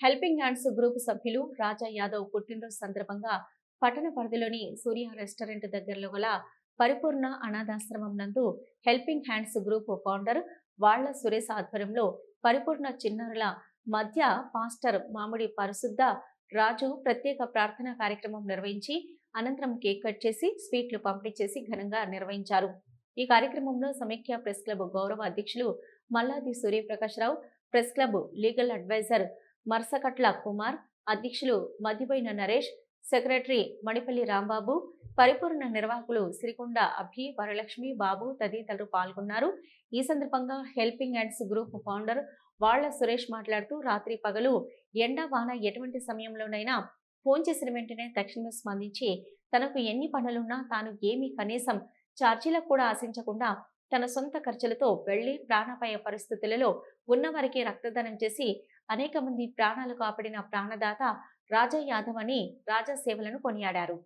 Helping hands group సభ్యులు రాజా యాదవ్ పుట్టినరోజు సందర్భంగా పట్టణ పరిధిలోని సూర్య రెస్టారెంట్ దగ్గరలో గల పరిపూర్ణ అనాథాశ్రమం నందు హెల్పింగ్ హ్యాండ్స్ గ్రూప్ ఫౌండర్ వాళ్ళ సురేష్ ఆధ్వర్యంలో పరిపూర్ణ చిన్నారుల మధ్య పాస్టర్ మామిడి పరిశుద్ధ రాజు ప్రత్యేక ప్రార్థనా కార్యక్రమం నిర్వహించి అనంతరం కేక్ కట్ చేసి స్వీట్లు పంపిణీ చేసి ఘనంగా నిర్వహించారు. ఈ కార్యక్రమంలో సమైక్య ప్రెస్ క్లబ్ గౌరవ అధ్యక్షులు Malladi Suryaprakashrao press club legal adviser Marsakatla Kumar అధ్యక్షులు మద్దిపోయిన నరేష్ సెక్రటరీ మణిపల్లి రాంబాబు పరిపూర్ణ నిర్వాహకులు శ్రీకొండ అభి వరలక్ష్మి బాబు తదితరులు పాల్గొన్నారు. ఈ సందర్భంగా హెల్పింగ్ హ్యాండ్స్ గ్రూప్ ఫౌండర్ వాళ్ళ సురేష్ మాట్లాడుతూ రాత్రి పగలు ఎండ వాన ఎటువంటి సమయంలోనైనా ఫోన్ చేసిన వెంటనే తక్షణమే స్పందించి తనకు ఎన్ని పనులున్నా తాను ఏమీ కనీసం ఛార్జీలకు కూడా ఆశించకుండా తన సొంత ఖర్చులతో వెళ్ళి ప్రాణాపాయ పరిస్థితులలో ఉన్నవారికి రక్తదానం చేసి అనేక మంది ప్రాణాలు కాపాడిన ప్రాణదాత రాజా యాదవ్ అని రాజా సేవలను కొనియాడారు.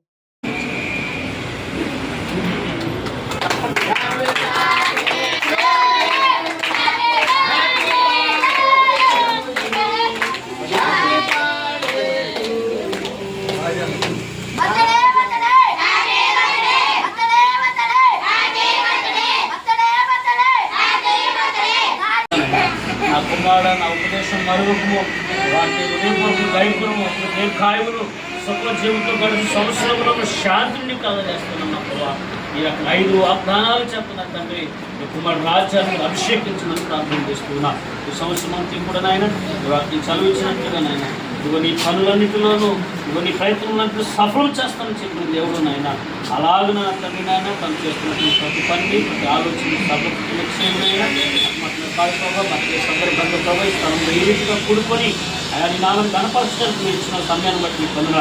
నా కుమారుడ నా ఉపదేశం మరుగుము వాటి హృదయపూర్వక దైవకులము దీర్ఘాయువులు సుఖ జీవితంతో గడిపి సంవత్సరంలో శాంతిని కలగజేస్తున్నాం నా ప్రభా ఈ యొక్క ఐదు వాగ్దానాలు చెప్తున్నా తండ్రి ఈ కుమారుడు రాజ్యాన్ని అభిషేకించినందుకు ప్రార్థన చేస్తున్నా. ఈ సంవత్సరం అంతా కూడా నాయన ఈ వాటిని చదివించినట్టుగా నాయన ఇదిగో నీ పనులన్నిటిలోనూ కొన్ని నీ సఫలం చేస్తానని చెప్పిన దేవుడు నాయన అలాగే నా తండ్రి నాయన తను చేస్తున్నటువంటి ప్రతి పని ప్రతి ఆలోచన సభ్యులైనా ప్రభావ మనకి సందర్భంగా ప్రభావ స్థలంలో ఈ రీతిగా కూడుకొని ఆయన నాలుగు కనపరచడానికి మీరు ఇచ్చిన సమయాన్ని బట్టి మీ పనుల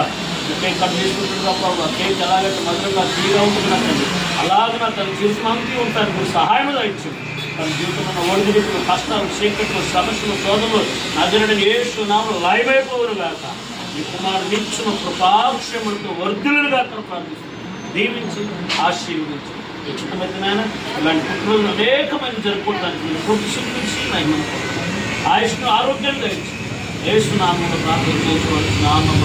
కేక్ కట్ చేసుకుంటున్న ప్రభావ కేక్ ఎలాగైతే మధురంగా తీగా ఉంటున్నట్టండి అలాగే నా తన జీవితం అంతా ఉంటాను మీరు సహాయం ఇచ్చు తన జీవితంలో ఉన్న ఒడిదుడుకులు కష్టాలు చీకట్లు సమస్యలు శోధనలు నజరడని ఏసు నామలు లయమైపోవును కాక మీ కుమారుని ఇచ్చిన కృపాక్షములతో వర్ధులుగా అతను ప్రార్థిస్తుంది దీవించి ఆశీర్వదించి. ఉచితమైన ఇలాంటి పుట్టినరోజులు అనేకమైన జరుపుకోవడానికి మీరు కృప చూపించి మహిమ ఆయుష్ను ఆరోగ్యం ధరించి ఏసు నామంలో ప్రార్థన చేసుకోవాల్సిన నామం